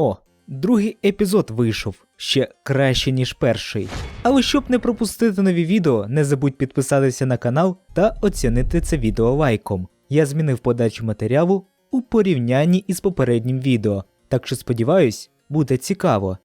О, другий епізод вийшов ще краще, ніж перший. Але щоб не пропустити нові відео, не забудь підписатися на канал та оцінити це відео лайком. Я змінив подачу матеріалу у порівнянні із попереднім відео, так що сподіваюсь, буде цікаво.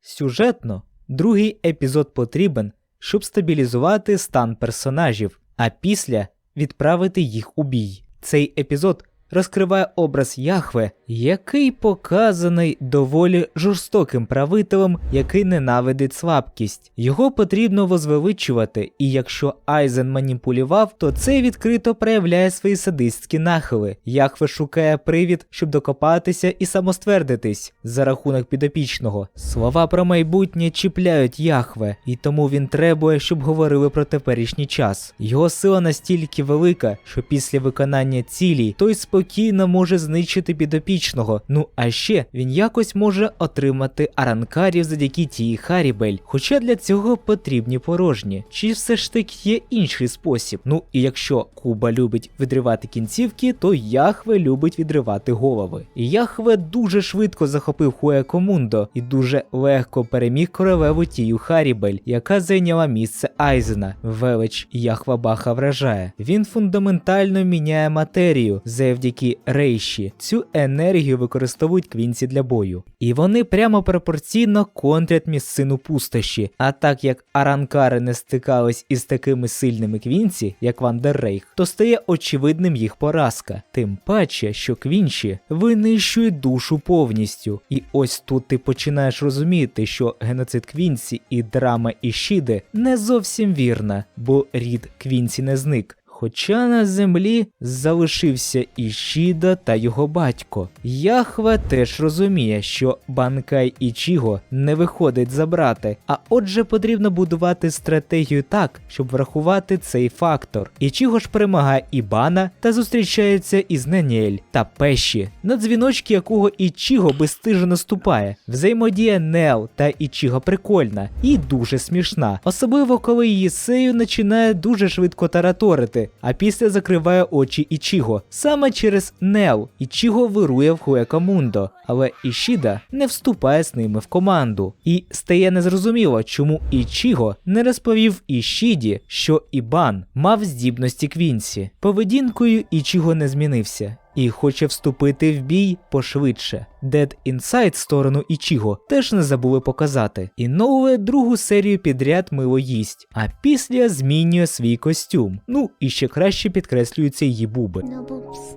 Сюжетно, другий епізод потрібен, щоб стабілізувати стан персонажів, а після відправити їх у бій. Цей епізод розкриває образ Яхве, який показаний доволі жорстоким правителем, який ненавидить слабкість. Його потрібно возвеличувати, і якщо Айзен маніпулював, то це відкрито проявляє свої садистські нахили. Яхве шукає привід, щоб докопатися і самоствердитись за рахунок підопічного. Слова про майбутнє чіпляють Яхве, і тому він требує, щоб говорили про теперішній час. Його сила настільки велика, що після виконання цілі той спокійно може знищити підопічного. Ну а ще він якось може отримати аранкарів завдяки тії Харібель. Хоча для цього потрібні порожні. Чи все ж таки є інший спосіб? Ну і якщо Куба любить відривати кінцівки, то Яхве любить відривати голови. Яхве дуже швидко захопив Хуекомундо і дуже легко переміг королеву Тію Харібель, яка зайняла місце Айзена. Велич Яхва Баха вражає. Він фундаментально міняє матерію завдяки рейші. Цю енергію використовують квінці для бою. І вони прямо пропорційно контрять місцину пустощі. А так як аранкари не стикались із такими сильними квінці, як Вандеррейх, то стає очевидним їх поразка. Тим паче, що квінші винищують душу повністю. І ось тут ти починаєш розуміти, що геноцид Квінсі і драма Ішіди не зовсім вірна, бо рід Квінсі не зник. Хоча на землі залишився Ішіда та його батько. Яхва теж розуміє, що Банкай Ічіго не виходить забрати, а отже потрібно будувати стратегію так, щоб врахувати цей фактор. Ічіго ж перемагає Ібана та зустрічається із Ненєль та Пеші, на дзвіночки якого Ічіго безстижно наступає. Взаємодія Нел та Ічіго прикольна і дуже смішна, особливо коли її сею починає дуже швидко тараторити а після закриває очі Ічіго. Саме через Нел Ічіго вирує в Хуекамундо, але Ішіда не вступає з ними в команду. І стає незрозуміло, чому Ічіго не розповів Ішіді, що Ібан мав здібності Квінсі. Поведінкою Ічіго не змінився. І хоче вступити в бій пошвидше. Dead Inside сторону Ічіго теж не забули показати. І нове другу серію підряд мило їсть, а після змінює свій костюм. Ну і ще краще підкреслюються її буби.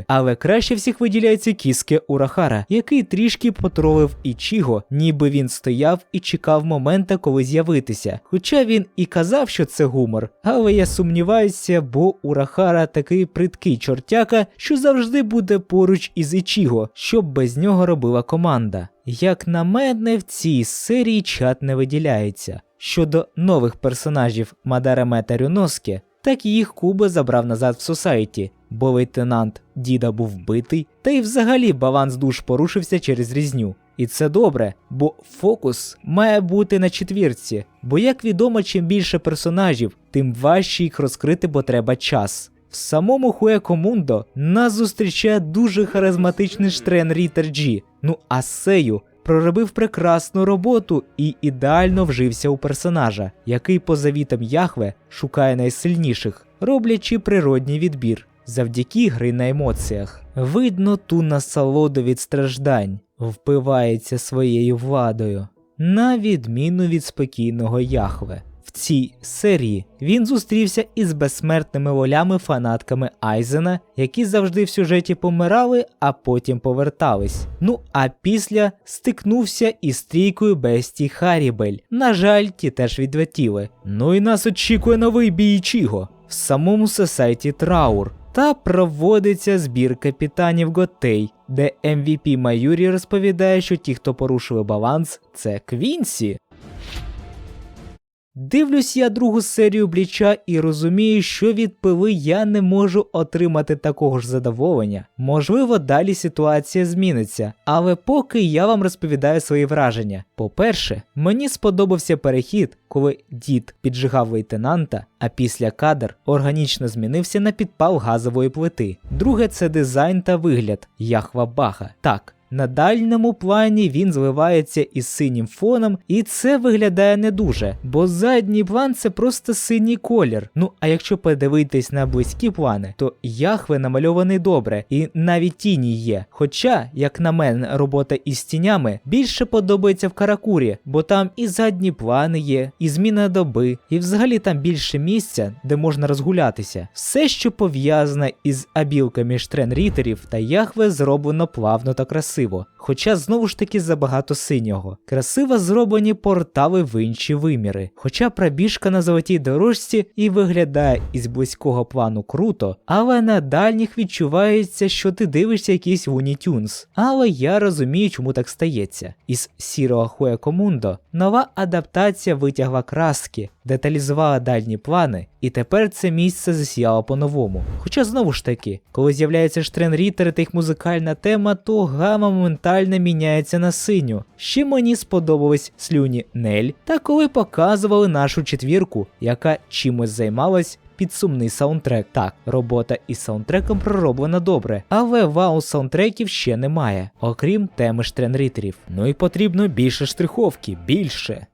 Але краще всіх виділяється кіске Урахара, який трішки потролив Ічіго, ніби він стояв і чекав момента, коли з'явитися. Хоча він і казав, що це гумор, але я сумніваюся, бо Урахара такий приткий чортяка, що завжди буде поруч із Ічіго, щоб без нього робила команда. Як на мене, в цій серії чат не виділяється. Щодо нових персонажів Мадараме та Рюноске, так їх Куба забрав назад в Сосайті, бо лейтенант Діда був вбитий, та й взагалі баланс душ порушився через різню. І це добре, бо фокус має бути на четвірці, бо як відомо, чим більше персонажів, тим важче їх розкрити, бо треба час. В самому Хуекомундо нас зустрічає дуже харизматичний штрен Рітер Джі, ну а Сею проробив прекрасну роботу і ідеально вжився у персонажа, який по завітам Яхве шукає найсильніших, роблячи природній відбір завдяки гри на емоціях. Видно ту насолоду від страждань, впивається своєю владою, на відміну від спокійного Яхве. В цій серії він зустрівся із безсмертними волями-фанатками Айзена, які завжди в сюжеті помирали, а потім повертались. Ну а після стикнувся із трійкою бестій Харібель. На жаль, ті теж відлетіли. Ну і нас очікує новий бій Чіго в самому Сосайті Траур. Та проводиться збір капітанів Готей, де MVP Майюрі розповідає, що ті, хто порушили баланс, це Квінсі. Дивлюсь я другу серію Бліча і розумію, що від пиви я не можу отримати такого ж задоволення. Можливо, далі ситуація зміниться, але поки я вам розповідаю свої враження. По-перше, мені сподобався перехід, коли дід піджигав лейтенанта, а після кадр органічно змінився на підпал газової плити. Друге це дизайн та вигляд Яхва Баха. Так. На дальньому плані він зливається із синім фоном, і це виглядає не дуже, бо задній план це просто синій колір. Ну а якщо подивитись на близькі плани, то Яхве намальований добре, і навіть тіні є. Хоча, як на мене, робота із тінями більше подобається в Каракурі, бо там і задні плани є, і зміна доби, і взагалі там більше місця, де можна розгулятися. Все, що пов'язане із абілками штренрітерів та Яхве, зроблено плавно та красиво. Хоча знову ж таки забагато синього. Красиво зроблені портали в інші виміри. Хоча пробіжка на золотій дорожці і виглядає із близького плану круто, але на дальніх відчувається, що ти дивишся якийсь Looney Tunes. Але я розумію, чому так стається. Із сірого Хуе Комундо нова адаптація витягла краски, деталізувала дальні плани, і тепер це місце засіяло по-новому. Хоча знову ж таки, коли з'являється штренрітер та їх музикальна тема, то гама моментально міняється на синю. Ще мені сподобались слюні Нель, та коли показували нашу четвірку, яка чимось займалась. Під сумний саундтрек. Так, робота із саундтреком пророблена добре, але вау саундтреків ще немає, окрім теми штренрітерів. Ну і потрібно більше штриховки, більше.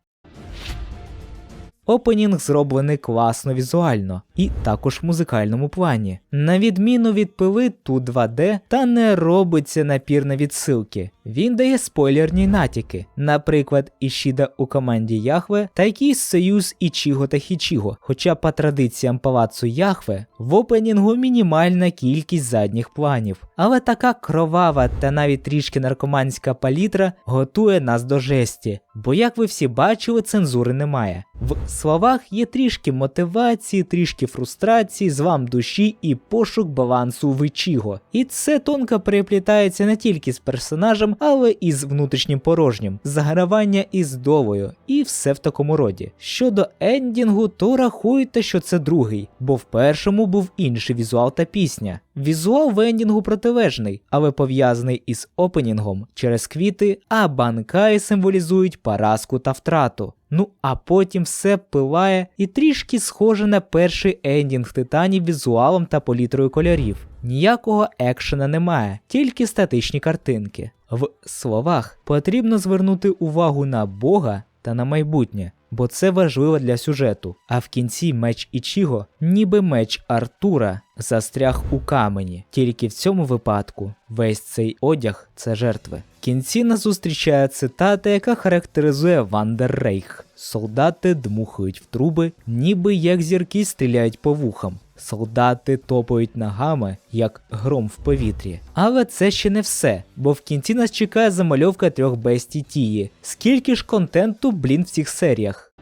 Опенінг зроблений класно візуально і також в музикальному плані. На відміну від пили тут 2D та не робиться напір на відсилки. Він дає спойлерні натяки, наприклад, Ішіда у команді Яхве та якийсь союз Ічіго та Хічіго. Хоча по традиціям палацу Яхве в опенінгу мінімальна кількість задніх планів. Але така кровава та навіть трішки наркоманська палітра готує нас до жесті. Бо, як ви всі бачили, цензури немає. В словах є трішки мотивації, трішки фрустрації, злам душі і пошук балансу в Ічіго. І це тонко переплітається не тільки з персонажем, але і з внутрішнім порожнім, загравання із долою, і все в такому роді. Щодо ендінгу, то рахуйте, що це другий, бо в першому був інший візуал та пісня. Візуал в ендінгу протилежний, але пов'язаний із опенінгом через квіти, а банкаї символізують поразку та втрату. Ну а потім все пилає і трішки схоже на перший ендінг титанів візуалом та палітрою кольорів. Ніякого екшена немає, тільки статичні картинки. В словах потрібно звернути увагу на Бога та на майбутнє, бо це важливо для сюжету. А в кінці меч Ічіго, ніби меч Артура, застряг у камені. Тільки в цьому випадку весь цей одяг це жертви. В кінці нас зустрічає цитата, яка характеризує Вандеррейх. Солдати дмухають в труби, ніби як зірки стріляють по вухам. Солдати топають ногами, як гром в повітрі. Але це ще не все, бо в кінці нас чекає замальовка трьох бестій тії. Скільки ж контенту, блін, в цих серіях.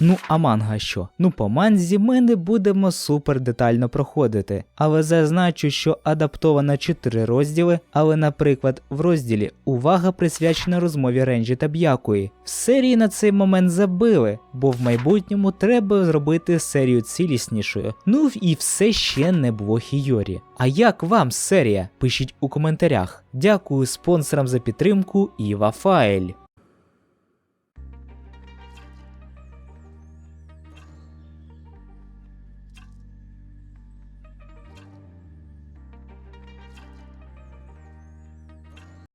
Ну, а манга що? Ну, по манзі ми не будемо супер детально проходити, але зазначу, що адаптовано 4 розділи, але, наприклад, в розділі увага присвячена розмові Ренджі та Б'якої. В серії на цей момент забили, бо в майбутньому треба зробити серію ціліснішою. Ну і все ще не було Хійорі. А як вам серія? Пишіть у коментарях. Дякую спонсорам за підтримку і Вафаель.